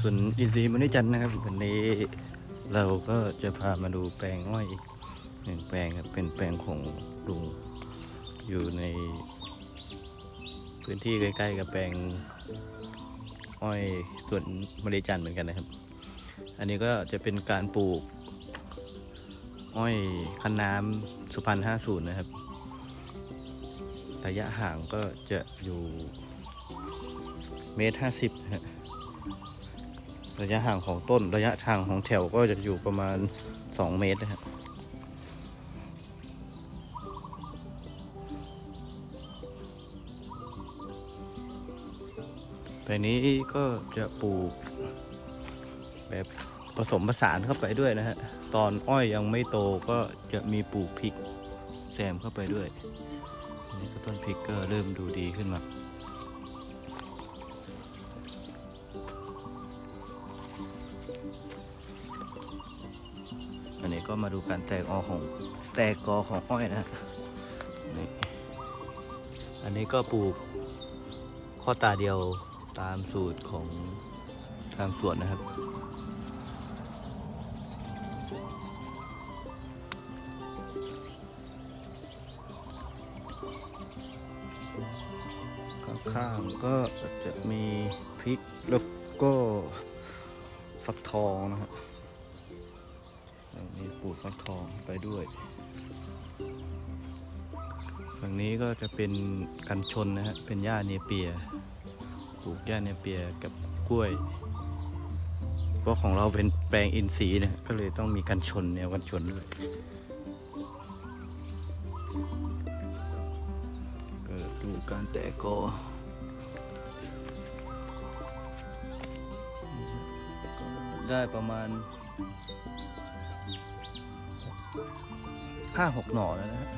ส่วนอินทรีย์มนุษย์จันทร์นะครับวันนี้เราก็จะพามาดูแปลงอ้อยอีกหนึ่งแปลงครับเป็นแปลงของลุงอยู่ใน พื้นที่ใกล้ๆกับแปลงอ้อยสวนมะลิจันทร์เหมือนกันนะครับ อันนี้ก็จะเป็นการปลูก อ้อยคันน้ำสุพรรณห้าศูนย์นะครับ ระยะห่างก็จะอยู่เมตรห้าสิบฮะ ระยะห่างของต้นระยะทางของแถวก็จะอยู่ประมาณสองเมตรนะฮะแต่นี้ก็จะปลูกแบบผสมผสานเข้าไปด้วยนะฮะ ตอนอ้อยยังไม่โตก็จะมีปลูกพริกแซมเข้าไปด้วยนนี้ก็ต้นพริกก็เริ่มดูดีขึ้นมา อันนี้ก็มาดูการแตกออของแตกกอของอ้อยนะนี่อันนี้ก็ปลูกข้อตาเดียวตามสูตรของทางสวนนะครับ ข้างๆก็จะมีพริกแล้วก็ฟักทองนะฮะ มีปลูกฟักทองไปด้วยฝั่งนี้ก็จะเป็นกันชนนะฮะเป็นหญ้าเนเปียปลูกหญ้าเนเปียกับกล้วยเพราะของเราเป็นแปลงอินทรีย์นะก็เลยต้องมีกันชนแนวกันชนด้วยก็ดูการแตกกอก็ได้ประมาณ ห้าหกหน่อแล้วนะฮะ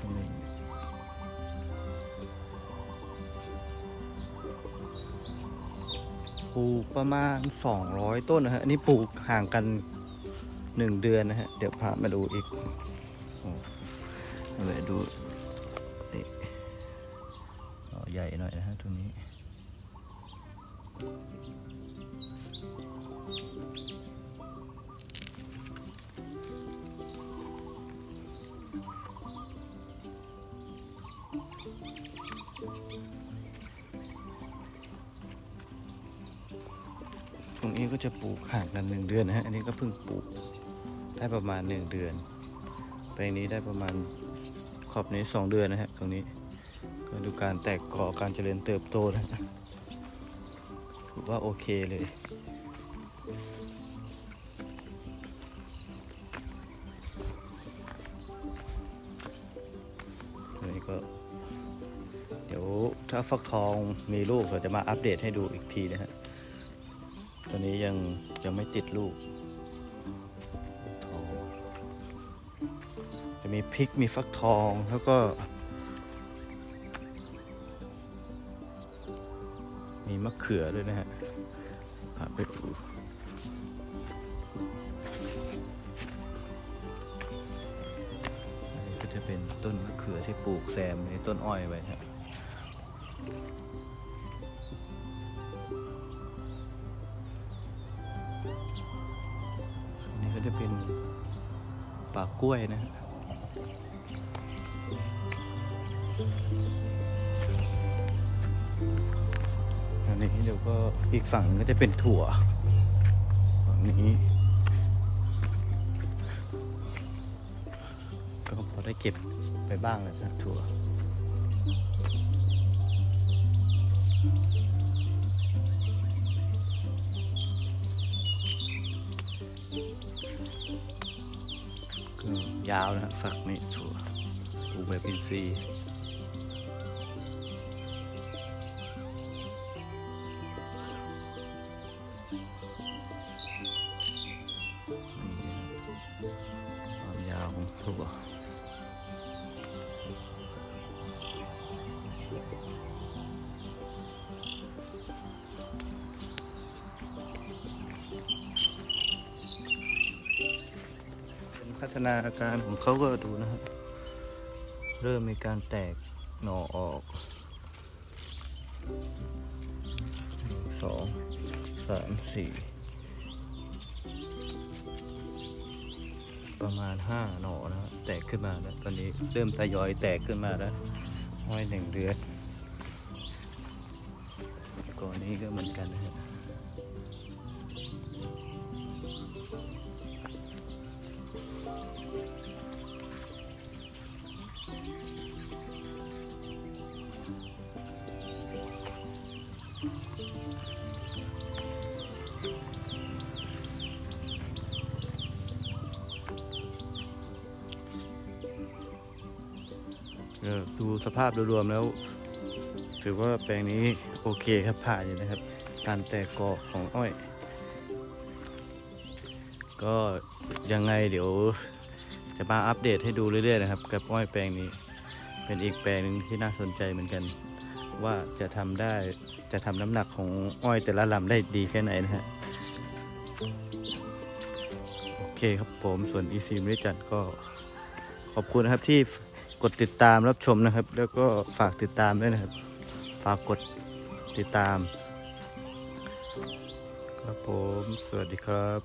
ตรงนี้ปลูกประมาณสองร้อยต้นนะฮะ อันนี้ปลูกห่างกันหนึ่งเดือนนะฮะ เดี๋ยวพามาดูอีกโอ้เอาไปดูนี่ใหญ่หน่อยนะฮะตรงนี้ รงนี้ก็จะปลูกห่างกันหนึ่งเดือนนะฮะ อันนี้ก็เพิ่งปลูกได้ประมาณหนึ่งเดือน แปลงนี้ได้ประมาณขอบนี้สองเดือนนะฮะ ตรงนี้ก็ดูการแตกกอการเจริญเติบโตนะฮะถือว่าโอเคเลยอันนี้ก็เดี๋ยวถ้าฟักทองมีลูกเราจะมาอัปเดตให้ดูอีกทีนะฮะ ตัวนี้ยังยังไม่ติดลูกทองจะมีพริกมีฟักทองแล้วก็ มีมะเขือด้วยนะฮะพาไปดูอันนี้ก็จะเป็นต้นมะเขือที่ปลูกแซมในต้นอ้อยไว้ฮะ ก็จะเป็นป่ากล้วยนะฮะอันนี้เดี๋ยวก็อีกฝั่งก็จะเป็นถั่วฝั่งนี้ก็พอได้เก็บไปบ้างแล้วนะถั่ว ยาวนะฝักนี้ถั่วปลูกแบบอินทรีย์ ฒนาการของเขาก็ดูนะฮะเริ่มมีการแตกหน่อออกหนึ่งสองสามสี่ประมาณห้าหน่อนะแตกขึ้นมาแล้ว ตอนนี้เริ่มทยอยแตกขึ้นมาแล้วห้อยหนึ่งเดือนก่อนนี้ก็เหมือนกันนะฮะเดูสภาพโดยรวมแล้ว ถือว่าแปลงนี้โอเคครับผ่านอยู่นะครับ การแตกกอของอ้อย ก็ยังไงเดี๋ยวจะมาอัปเดตให้ดูเรื่อยๆนะครับ กับอ้อยแปลงนี้ เป็นอีกแปลงหนึ่งที่น่าสนใจเหมือนกัน ว่าจะทำได้จะทำน้ำหนักของอ้อยแต่ละลำได้ดีแค่ไหนนะฮะโอเคครับผมส่วน EC ไม่ได้จัดก็ขอบคุณนะครับที่กดติดตามรับชมนะครับ แล้วก็ฝากติดตามด้วยนะครับ ฝากกดติดตาม ครับผม สวัสดีครับ